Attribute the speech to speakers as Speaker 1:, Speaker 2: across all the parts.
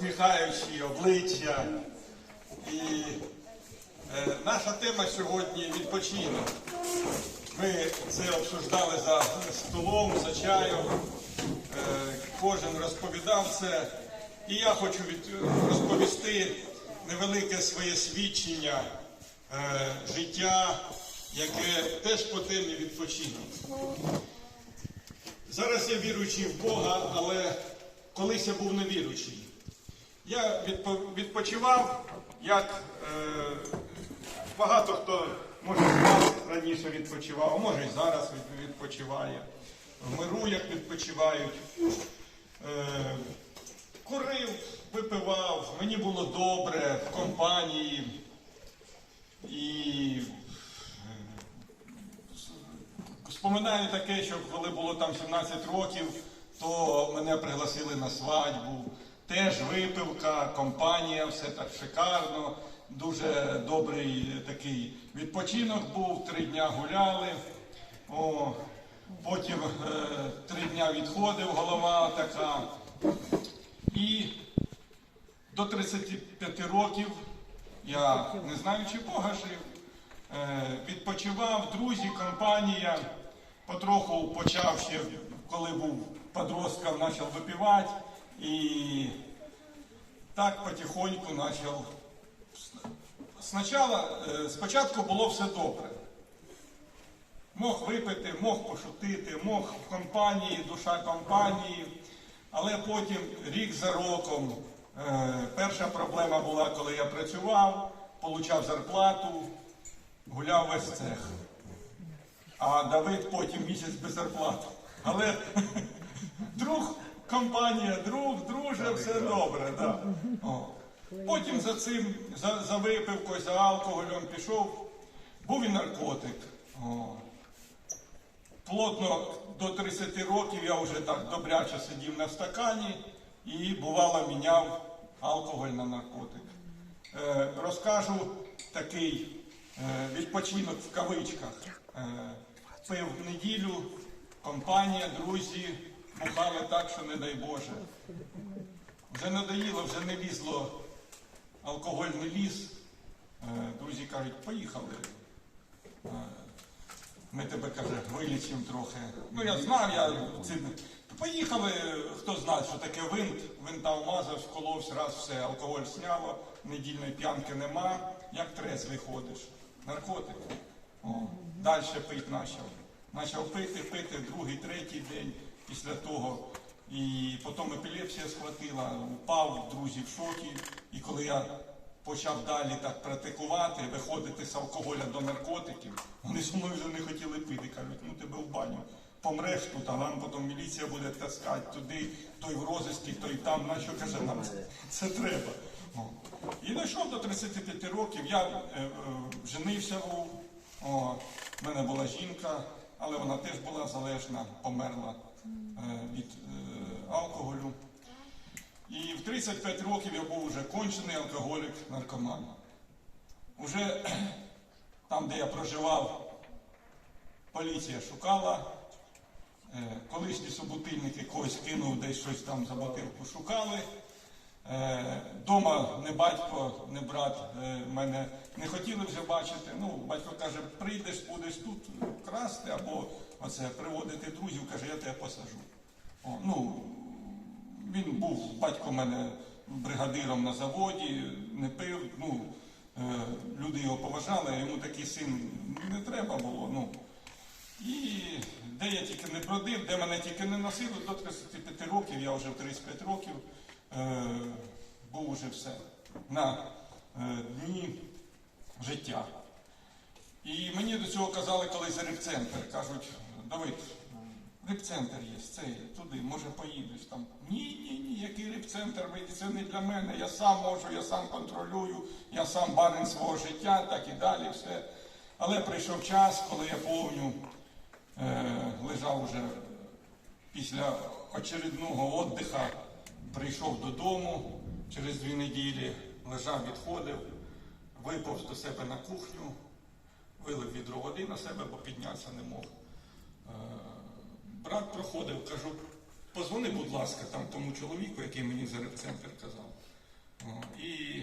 Speaker 1: посміхаючі обличчя. І е, наша тема сьогодні відпочинок. Ми це обсуждали за столом, за чаєм. Е, кожен розповідав це. І я хочу від, розповісти невелике своє свідчення е, життя, яке теж по темі відпочинок. Зараз я віруючий в Бога, але колись я був невіруючий. Я відпо- відпочивав, як е, багато хто може раніше відпочивав, а може і зараз відпочиває. В миру як відпочивають. Е, курив, випивав, мені було добре в компанії. І Споминаю таке, що коли було там 17 років, то мене пригласили на свадьбу. Теж випивка, компанія, все так шикарно. Дуже добрий такий відпочинок був, три дня гуляли. О, потім е, три дня відходив, голова така. І до 35 років я не знаю, чи Бога жив. Е, відпочивав, друзі, компанія. Потроху почав ще, коли був подростком, почав випивати. І так потихоньку почав. Спочатку, е, спочатку було все добре. Мог випити, мог пошутити, мог в компанії, душа компанії. Але потім, рік за роком, е, перша проблема була, коли я працював, получав зарплату, гуляв весь цех. А Давид потім місяць без зарплати. Але друг, компанія, друг, друже, все добре. Да. О. Потім за цим, за, за випивкою, за алкоголем пішов, був і наркотик. О. Плотно до 30 років я вже так добряче сидів на стакані і бувало міняв алкоголь на наркотик. Е, розкажу такий е, відпочинок в кавичках. Е, пив в неділю, компанія, друзі, бухали так, що не дай Боже. Вже надоїло, вже не лізло, алкоголь не ліз. Е, друзі кажуть, поїхали. Е, ми тебе каже, вилічимо трохи. Ну я знав, я ці... поїхали, хто знає, що таке винт. Винта вмазав, вколовся, раз все, алкоголь сняло, недільної п'янки нема. Як трезвий ходиш? Наркотик. О, далі пить почав. Почав пити, пити другий, третій день після того. І потім епілепсія схватила, упав, друзі в шокі. І коли я почав далі так практикувати, виходити з алкоголя до наркотиків, вони зі мною вже не хотіли пити. Кажуть, ну тебе в баню. Помреш тут, а нам потім міліція буде таскати туди, той в розиску, той там, на що каже, нам це, це треба. О. І дійшов до 35 років, я е, е, женився був, в мене була жінка, але вона теж була залежна, померла від е, алкоголю. І в 35 років я був вже кончений алкоголік, наркоман. Уже там, де я проживав, поліція шукала. Е, Колишні суботильники когось кинув, десь щось там за бутилку шукали. Е, Дома не батько, не брат е, мене не хотіли вже бачити. Ну, батько каже, прийдеш, будеш тут красти або оце приводити друзів, каже, я тебе посажу. О, ну, він був батько мене бригадиром на заводі, не пив. Ну, е, люди його поважали, йому такий син не треба було. Ну. І де я тільки не бродив, де мене тільки не носили, до 35 років, я вже в 35 років е, був уже все на е, дні життя. І мені до цього казали колись за репцентр. Кажуть, Давид, репцентр є, це туди, може поїдеш там. Ні, ні, ні, який репцентр, це не для мене, я сам можу, я сам контролюю, я сам барин свого життя, так і далі, все. Але прийшов час, коли я повню е, лежав уже після очередного віддиха, прийшов додому через дві неділі, лежав, відходив, виповз до себе на кухню, вилив відро води на себе, бо піднятися не мог. Е, Брат проходив, кажу, позвони, будь ласка, там тому чоловіку, який мені за репцентр казав. І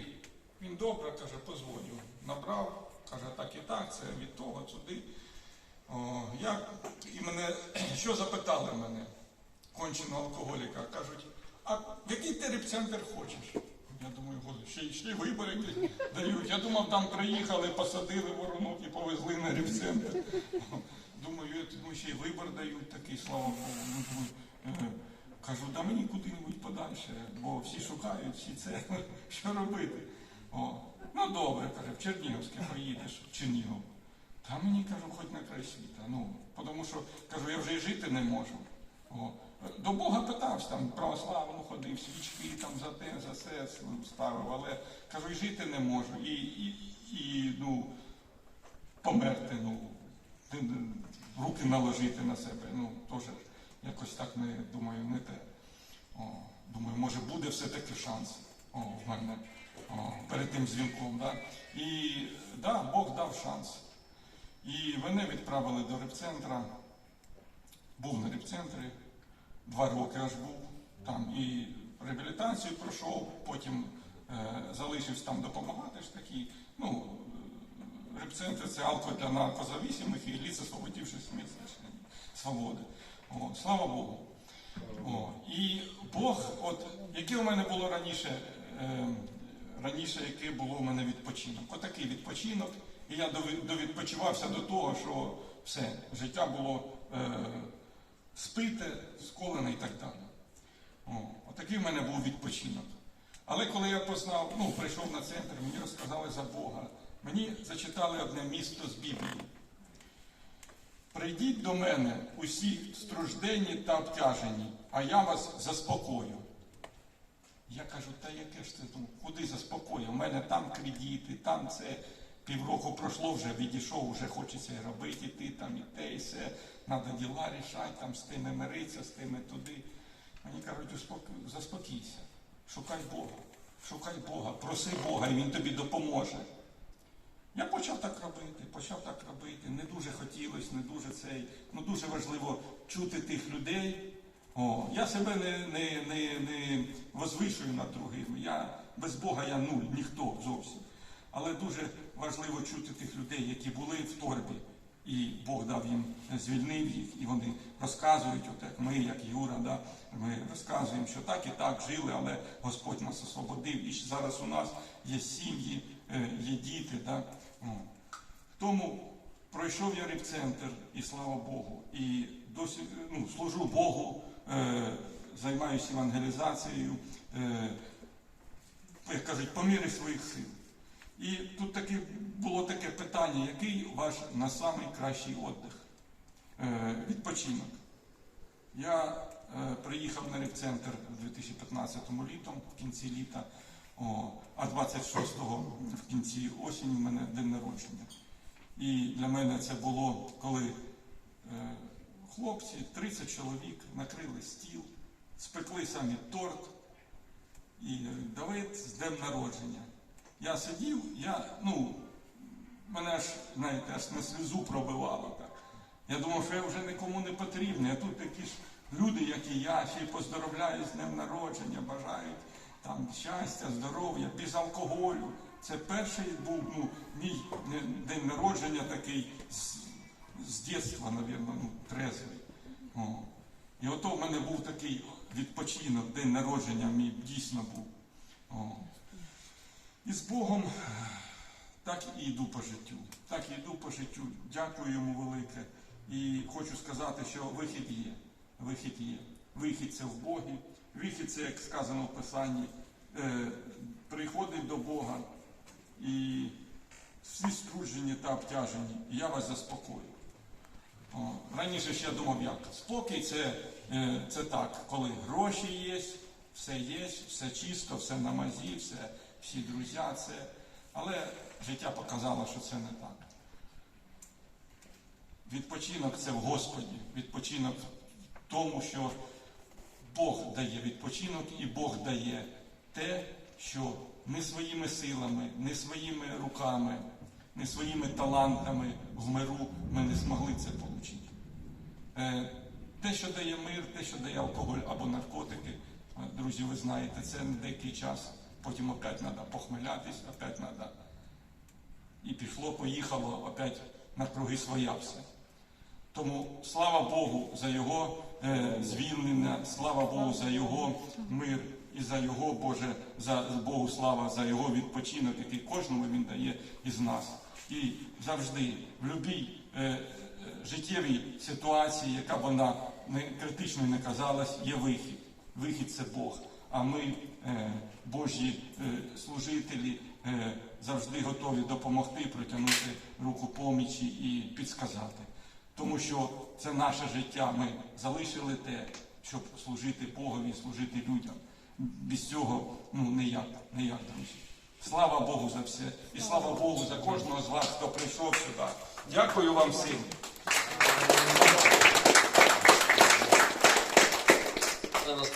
Speaker 1: він добре каже, позвонив. Набрав, каже, так і так, це від того, сюди. Я, і мене, що запитали мене, конченого алкоголіка, кажуть, а який ти репцентр хочеш? Я думаю, ще, й- ще й вибори дають. Я думав, там приїхали, посадили воронок і повезли на репцентр. Думаю, я ще й вибор дають такий, слава Богу. Ну, е, кажу, да мені куди-небудь подальше, бо всі шукають, всі це, що робити. О, ну добре, каже, в Чернігівське поїдеш, в Чернігов. Та мені кажу, хоч на край світа. Ну, тому що кажу, я вже і жити не можу. О, до Бога питався, там православну ходив, свічки там за те, за це ставив, але кажу, і жити не можу. І, і, і ну, померти, ну, ти- руки наложити на себе, ну, теж якось так не думаю, не те. О, думаю, може буде все-таки шанс о, в мене о, перед тим дзвінком. Да? І да, Бог дав шанс. І мене відправили до репцентра. Був на репцентрі, два роки аж був там і реабілітацію пройшов, потім е, залишився там допомагати ж такі. Ну, репцентр це алко для наркозависимих і ліс освободившись з свободи. О, слава Богу. О, і Бог, от яке у мене було раніше, е, раніше, яке було у мене відпочинок. Отакий відпочинок. І я довідпочивався до того, що все, життя було е, спите, сколене і так далі. Отакий в мене був відпочинок. Але коли я познав, ну, прийшов на центр, мені розказали за Бога. Мені зачитали одне місто з Біблії. Прийдіть до мене усі страждені та обтяжені, а я вас заспокою. Я кажу, та яке ж це куди заспокою? У мене там кредити, там це півроку пройшло, вже відійшов, вже хочеться і робити, і ти там, і те, і все. Треба діла рішати, там з тими миритися, з тими туди. Мені кажуть, заспокійся, шукай Бога, шукай Бога, проси Бога, і Він тобі допоможе. Я почав так робити, почав так робити. Не дуже хотілося, не дуже цей. Ну дуже важливо чути тих людей. О, я себе не, не, не, не возвишую над другими. Я без Бога я нуль, ніхто зовсім. Але дуже важливо чути тих людей, які були в торбі, і Бог дав їм, звільнив їх, і вони розказують, от як ми, як Юра, да, ми розказуємо, що так і так жили, але Господь нас освободив. І зараз у нас є сім'ї, е, є діти. Да. Тому пройшов я репцентр, і слава Богу, і досі ну, служу Богу, е, займаюся евангелізацією, е, як кажуть, по мірі своїх сил. І тут таке було таке питання, який ваш на самий кращий віддих, е, відпочинок. Я е, приїхав на репцентр у 2015 літом, в кінці літа, о, а 26-го в кінці осені в мене день народження. І для мене це було, коли е, хлопці, 30 чоловік, накрили стіл, спекли самі торт і е, Давид з днем народження. Я сидів, я, ну, мене аж, знаєте, аж на сльозу пробивало так. Я думав, що я вже нікому не потрібний, а тут такі ж люди, як і я, ще й поздоровляють з днем народження, бажають там щастя, здоров'я, без алкоголю. Це перший був ну, мій день народження такий з, з дитинства, мабуть, ну, трезвий. О. І ото в мене був такий відпочинок, день народження мій дійсно був. О. І з Богом так і йду по життю. Так і йду по життю. Дякую йому велике. І хочу сказати, що вихід є. Вихід є. Вихід це в Богі. Вихід це, як сказано в Писанні, е, приходить до Бога і всі струджені та обтяжені, і я вас заспокою. Раніше я думав, як спокій це, е, це так, коли гроші є, все є, все чисто, все на мазі, все, всі друзі, це. Але життя показало, що це не так. Відпочинок це в Господі. Відпочинок в тому, що Бог дає відпочинок і Бог дає те, що не своїми силами, не своїми руками, не своїми талантами в миру ми не змогли це отримати. Е, Те, що дає мир, те, що дає алкоголь або наркотики, е, друзі, ви знаєте, це на деякий час потім опять треба похмелятись, опять треба. І пішло, поїхало, опять на круги своя все. Тому слава Богу за його звільнення, слава Богу за його мир і за його Боже, за Богу слава за його відпочинок, який кожному він дає із нас. І завжди в будь-якій е, е, життєвій ситуації, яка вона не критичною не казалась, є вихід. Вихід це Бог. А ми, е, Божі е, служителі, е, завжди готові допомогти, протягнути руку помічі і підсказати. Тому що це наше життя. Ми залишили те, щоб служити Богові, служити людям. Без цього ну ніяк, ніяк, друзі. Слава Богу за все. І слава Богу за кожного з вас, хто прийшов сюди. Дякую вам всім.